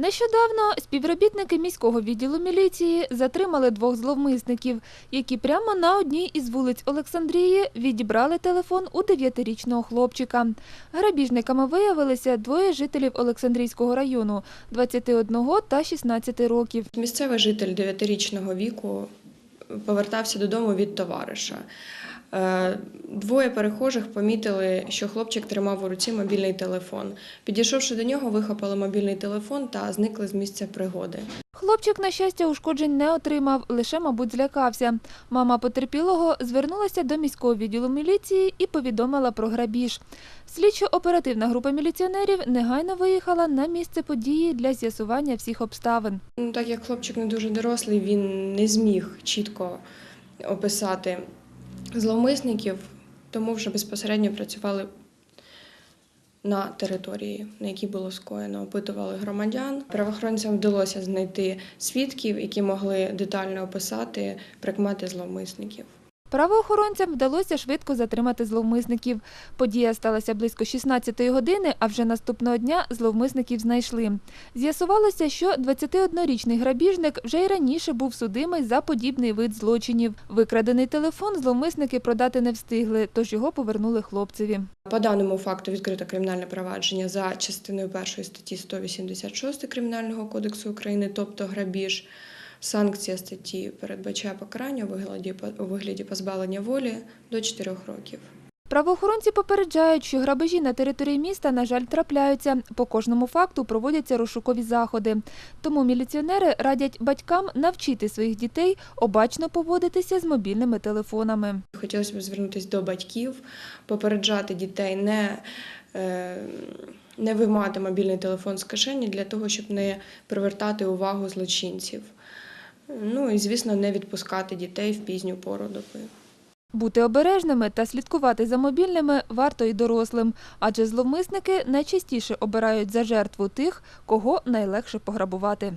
Нещодавно співробітники міського відділу міліції затримали двох зловмисників, які прямо на одній із вулиць Олександрії відібрали телефон у дев'ятирічного хлопчика. Грабіжниками виявилися двоє жителів Олександрійського району – 21 та 16 років. Місцевий житель 9-річного віку повертався додому від товариша. Е, Двоє перехожих помітили, що хлопчик тримав у руці мобільний телефон. Підійшовши до нього, вихопили мобільний телефон та зникли з місця пригоди. Хлопчик, на щастя, ушкоджень не отримав, лише, мабуть, злякався. Мама потерпілого звернулася до міського відділу міліції і повідомила про грабіж. Слідчо-оперативна група міліціонерів негайно виїхала на місце події для з'ясування всіх обставин. Ну, так як хлопчик не дуже дорослий, він не зміг чітко описати зловмисників, тому вже безпосередньо працювали на території, на якій було скоєно, опитували громадян. Правоохоронцям вдалося знайти свідків, які могли детально описати прикмети зловмисників. Правоохоронцям вдалося швидко затримати зловмисників. Подія сталася близько 16-ї години, а вже наступного дня зловмисників знайшли. З'ясувалося, що 21-річний грабіжник вже й раніше був судимий за подібний вид злочинів. Викрадений телефон зловмисники продати не встигли, тож його повернули хлопцеві. По даному факту відкрито кримінальне провадження за частиною першої статті 186 Кримінального кодексу України, тобто грабіж. Санкція статті передбачає покарання у вигляді, позбавлення волі до 4 років. Правоохоронці попереджають, що грабежі на території міста, на жаль, трапляються. По кожному факту проводяться розшукові заходи. Тому міліціонери радять батькам навчити своїх дітей обачно поводитися з мобільними телефонами. Хотілося б звернутися до батьків, попереджати дітей не, е, не виймати мобільний телефон з кишені для того, щоб не привертати увагу злочинців. Ну і, звісно, не відпускати дітей в пізню пору доби. Бути обережними та слідкувати за мобільними варто і дорослим, адже зловмисники найчастіше обирають за жертву тих, кого найлегше пограбувати.